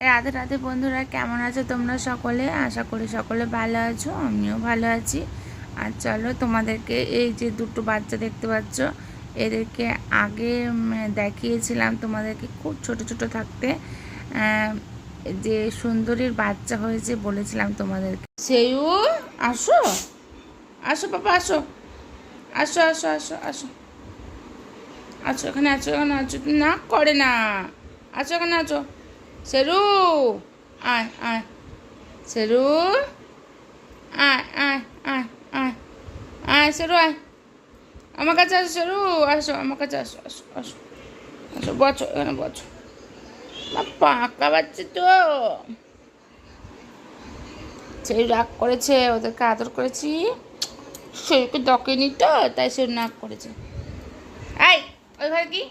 রাধে রাধে বন্ধুরা, কেমন আছো তোমরা সকলে? আশা করি সকলে ভালো আছো, আমিও ভালো আছি। আর চলো তোমাদেরকে এই যে দুটো বাচ্চা দেখতে পাচ্ছ, এদেরকে আগে দেখিয়েছিলাম তোমাদেরকে খুব ছোট ছোট থাকতে। যে সুন্দরীর বাচ্চা হয়েছে বলেছিলাম তোমাদেরকে। সেউ আসো। আসো বাবা, আসো। আসো আসো আসো আসো। আছো এখানে আছো এখানে আছো না, করে না। আছো এখানে আছো সেরু আয় আয় সেরু আয় আয় আয় আয় আয় সেরু আয় আমার কাছে আসো সেরু আসো, আমার কাছে আসো আসো এখানে বছো পাকা বাচ্চা তো। সেই রাগ করেছে, ওদেরকে আদর করেছি। সেরুকে দকেনি তো, তাই সে নাক করেছে। এই, ওই ঘরে কি?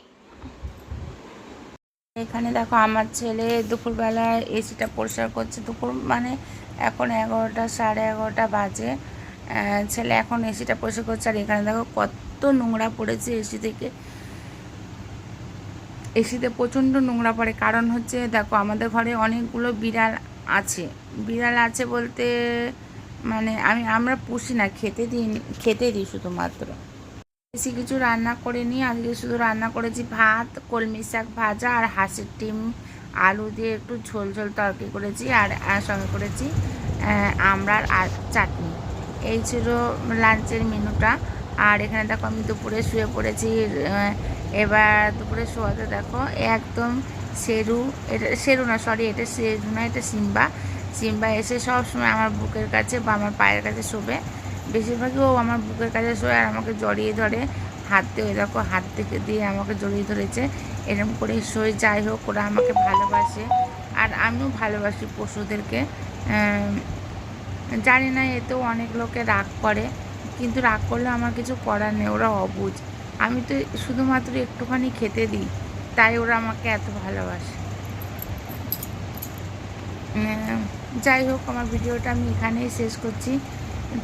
এখানে দেখো আমার ছেলে দুপুরবেলা এসিটা পরিষ্কার করছে। দুপুর মানে এখন এগারোটা, সাড়ে এগারোটা বাজে। ছেলে এখন এসিটা পরিষ্কার করছে। আর এখানে দেখো কত নোংরা পড়েছে এসি থেকে। এসিতে প্রচণ্ড নোংরা পড়ে। কারণ হচ্ছে দেখো, আমাদের ঘরে অনেকগুলো বিড়াল আছে। বিড়াল আছে বলতে মানে আমি, আমরা পুষি না। খেতে দিই খেতে দিই শুধুমাত্র। বেশি কিছু রান্না করিনি। আজকে শুধু রান্না করেছি ভাত, কলমি শাক ভাজা আর হাঁসের ডিম, আলু দিয়ে একটু ঝোল ঝোল তরকারি করেছি আর সঙ্গে করেছি আমড়ার আর চাটনি। এই ছিল লাঞ্চের মেনুটা। আর এখানে দেখো আমি দুপুরে শুয়ে পড়েছি এবার দুপুরে শোয়াতে দেখো একদম সেরু এটা সেরু না সরি এটা সেরু না, এটা সিম্বা। সিম্বা এসে সব সময় আমার বুকের কাছে বা আমার পায়ের কাছে শোবে। বেশিরভাগই ও আমার বুকের কাছে শোয় আর আমাকে জড়িয়ে ধরে হাত দিয়ে দেখো, হাত থেকে দিয়ে আমাকে জড়িয়ে ধরেছে। এরকম করে শোয়। যাই হোক, ওরা আমাকে ভালোবাসে। আর আমিও ভালোবাসি পশুদেরকে। জানি না এতেও অনেক লোকে রাগ করে। কিন্তু রাগ করলে আমার কিছু করার নেই। ওরা অবুঝ আমি তো শুধুমাত্র একটুখানি খেতে দিই। তাই ওরা আমাকে এত ভালোবাসে। যাই হোক, আমার ভিডিওটা আমি এখানেই শেষ করছি।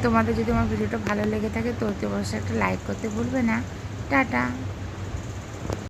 তোমাদের যদি আমার ভিডিওটা ভালো লেগে থাকে তো অতি অবশ্যই একটা লাইক করতে ভুলবে না। টাটা।